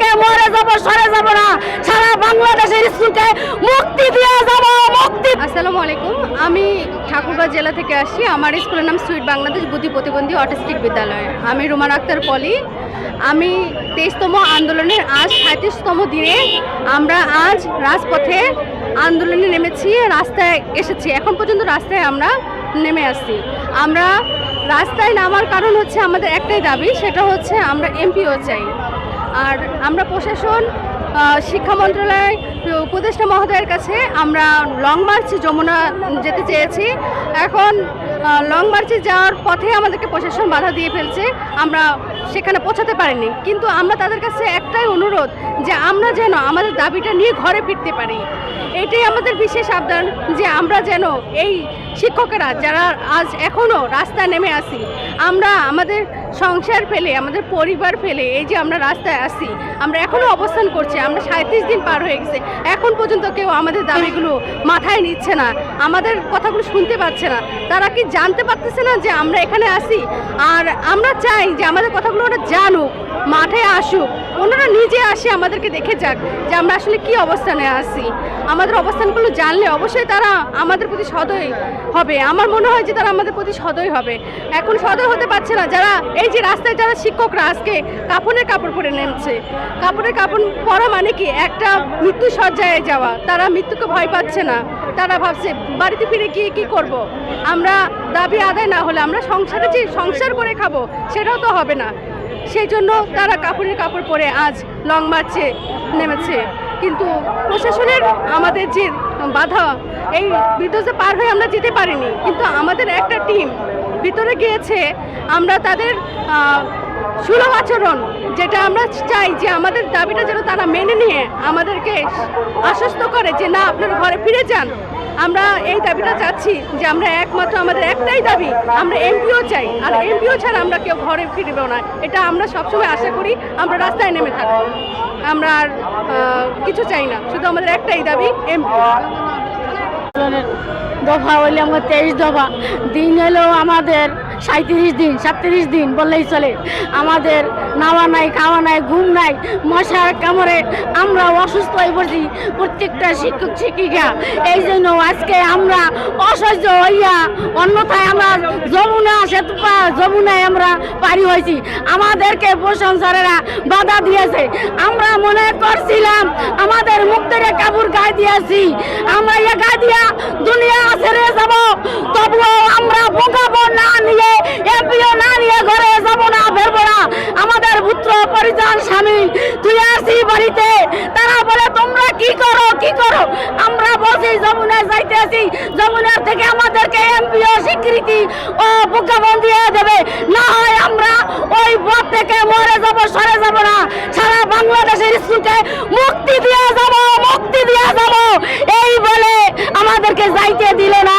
যাব, সরে যাব না। সারা বাংলাদেশের স্কুলকে মুক্তি দিয়ে যাব, মুক্তি আসসালামু আলাইকুম। আমি ঠাকুরগাঁও জেলা থেকে আসছি। আমার স্কুলের নাম সুইট বাংলাদেশ বুদ্ধি প্রতিবন্ধী অটিস্টিক বিদ্যালয়। আমি রুমান আক্তার পলি। আমি তেইশতম আন্দোলনের আজ সাঁত্রিশতম দিনে আমরা আজ রাজপথে আন্দোলনে নেমেছি, রাস্তায় এসেছি। এখন পর্যন্ত রাস্তায় আমরা নেমে আসছি। আমরা রাস্তায় নামার কারণ হচ্ছে আমাদের একটাই দাবি, সেটা হচ্ছে আমরা এমপিও চাই। আর আমরা প্রশাসন শিক্ষা মন্ত্রণালয়, উপদেষ্টা মহোদয়ের কাছে আমরা লং মার্চে যমুনা যেতে চেয়েছি। এখন লং মার্চে যাওয়ার পথে আমাদেরকে প্রশাসন বাধা দিয়ে ফেলছে। আমরা সেখানে পৌঁছাতে পারিনি। কিন্তু আমরা তাদের কাছে একটাই অনুরোধ যে আমরা যেন আমাদের দাবিটা নিয়ে ঘরে ফিরতে পারি। এটাই আমাদের বিশেষ আবদান যে আমরা যেন এই শিক্ষকেরা যারা আজ এখনও রাস্তায় নেমে আসি, আমরা আমাদের সংসার ফেলে, আমাদের পরিবার ফেলে, এই যে আমরা রাস্তায় আসি, আমরা এখনও অবস্থান করছি, আমরা সাঁত্রিশ দিন পার হয়ে গেছে, এখন পর্যন্ত কেউ আমাদের দাবিগুলো মাথায় নিচ্ছে না, আমাদের কথাগুলো শুনতে পাচ্ছে না, তারা কি জানতে পারতেছে না যে আমরা এখানে আসি? আর আমরা চাই যে আমাদের কথাগুলো ওরা জানুক, মাঠে আসুক ওনারা নিজে আসে আমাদেরকে দেখে যাক যে আমরা আসলে কি অবস্থানে আছি। আমাদের অবস্থানগুলো জানলে অবশ্যই তারা আমাদের প্রতি সদয় হবে। আমার মনে হয় যে তারা আমাদের প্রতি সদয় হবে। এখন সদয় হতে পারছে না। যারা এই যে রাস্তায় যারা শিক্ষকরা আজকে কাপড়ের কাপড় পরে নেমছে। কাপড়ের কাপড় পরা মানে কি? একটা মৃত্যু সজ্জায় যাওয়া। তারা মৃত্যুকে ভয় পাচ্ছে না। তারা ভাবছে, বাড়িতে ফিরে গিয়ে কি করব। আমরা দাবি আদায় না হলে আমরা সংসারে যে সংসার করে খাব, সেটাও তো হবে না। সেই জন্য তারা কাপড়ের কাপড় পরে আজ লং মার্চে নেমেছে। কিন্তু প্রশাসনের আমাদের যে বাধা, এই বিদ্যুৎ পার হয়ে আমরা যেতে পারিনি। কিন্তু আমাদের একটা টিম ভিতরে গিয়েছে, আমরা তাদের সুলভ আচরণ যেটা আমরা চাই যে আমাদের দাবিটা যেন তারা মেনে নিয়ে আমাদেরকে আশ্বস্ত করে যে না, আপনারা ঘরে ফিরে যান। আমরা এই দাবিটা চাচ্ছি যে আমরা একমাত্র আমাদের একটাই দাবি, আমরা এমপিও চাই। আর এমপিও ছাড়া আমরা কেউ ঘরে ফিরবেও না। এটা আমরা সবসময় আশা করি, আমরা রাস্তায় নেমে থাকব। আমরা আর কিছু চাই না। শুধু আমাদের একটাই দাবি, এমপিও। দফা হইলে আমার তেইশ দফা। দিন এলো আমাদের সাঁত্রিশ দিন, সাতত্রিশ দিন বললেই চলে। আমাদের নাওয়া নাই, খাওয়া নাই, ঘুম নাই, মশার কামড়ে আমরা অসুস্থ হয়ে পড়ছি, প্রত্যেকটা শিক্ষক, শিক্ষিকা। এই জন্য আজকে আমরা অসহ্য হইয়া, অন্যথায় আমরা যমুনা সেতু যমুনায় আমরা পারি হয়েছি। আমাদেরকে প্রশংসারেরা বাধা দিয়েছে। আমরা মনে করছিলাম আমাদের মুক্তের কাপড় গায়ে দিয়েছি। আমরা ইয়ে গায়ে দিয়া দুনিয়া ছেড়ে যাব, তবুও আমরা বোকাবো না নিয়ে এপিও না নিয়ে ঘরে যাব না ফেরবো না আমাদের পুত্র পরিজন স্বামী তুই আসি বাড়িতে তারা বলে তোমরা কি করো কি করো? আমরা বসে যমুনা যাইতে আছি যমুনার থেকে আমাদেরকে এমপিও স্বীকৃতি ও প্রজ্ঞাপন দিয়ে দেবে। না হয় আমরা ওই পথ থেকে মরে যাব, সরে যাব না। সারা বাংলাদেশের স্কুলকে মুক্তি দিয়ে যাব, মুক্তি দিয়ে যাব। এই বলে আমাদেরকে যাইতে দিলে না।